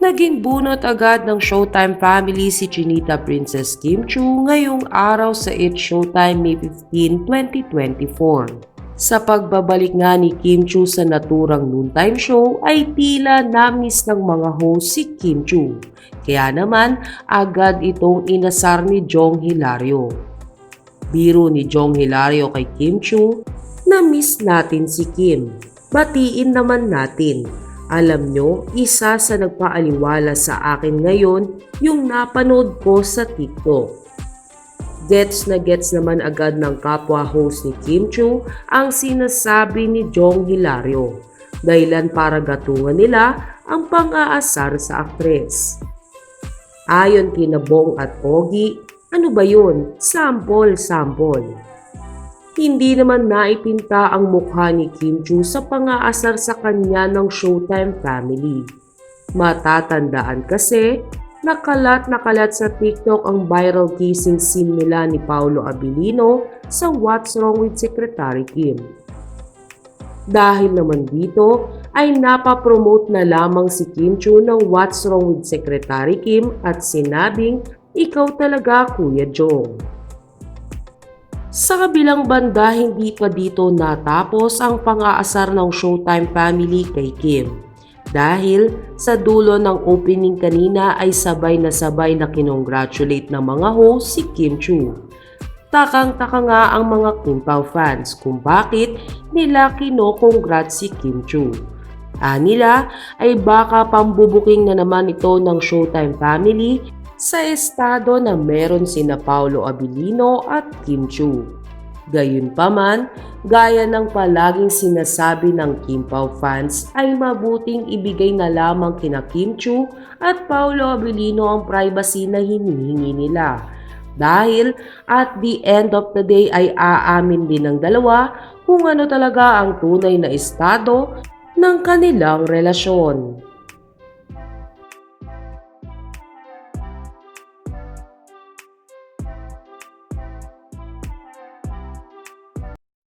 Naging bunot agad ng Showtime family si Chinita Princess Kim Chu ngayong araw sa It's Showtime May 15, 2024. Sa pagbabalik nga ni Kim Chu sa naturang noontime show ay tila na-miss ng mga host si Kim Chu. Kaya naman agad itong inasar ni Jong Hilario. Biro ni Jong Hilario kay Kim Chu, na-miss natin si Kim. Batiin naman natin. Alam nyo, isa sa nagpaaliwala sa akin ngayon yung napanood ko sa TikTok. Gets na gets naman agad ng kapwa host ni Kim Chu ang sinasabi ni Jong Hilario. Dahilan para gatungan nila ang pang-aasar sa aktres. Ayon kina Bong at Ogie, ano ba yun? Sample, sample. Hindi naman naipinta ang mukha ni Kim Chu sa pang-aasar sa kanya ng Showtime family. Matatandaan kasi, nakalat nakalat sa TikTok ang viral kissing scene nila ni Paolo Abilino sa What's Wrong with Secretary Kim. Dahil naman dito ay napapromote na lamang si Kim Chu ng What's Wrong with Secretary Kim at sinabing, ikaw talaga Kuya Jong. Sa kabilang banda, hindi pa dito natapos ang pang-aasar ng Showtime family kay Kim. Dahil sa dulo ng opening kanina ay sabay na sabay na kinongratulate ng mga host si Kim Chu. Takang-taka nga ang mga Kim Pao fans kung bakit nila kino-congrats si Kim Chu. Anila ay baka pambubuking na naman ito ng Showtime family sa estado na meron sina Paulo Abilino at Kim Chu. Gayunpaman, gaya ng palaging sinasabi ng Kim Pao fans ay mabuting ibigay na lamang kina Kim Chu at Paulo Abilino ang privacy na hinihingi nila. Dahil at the end of the day ay aamin din ng dalawa kung ano talaga ang tunay na estado ng kanilang relasyon.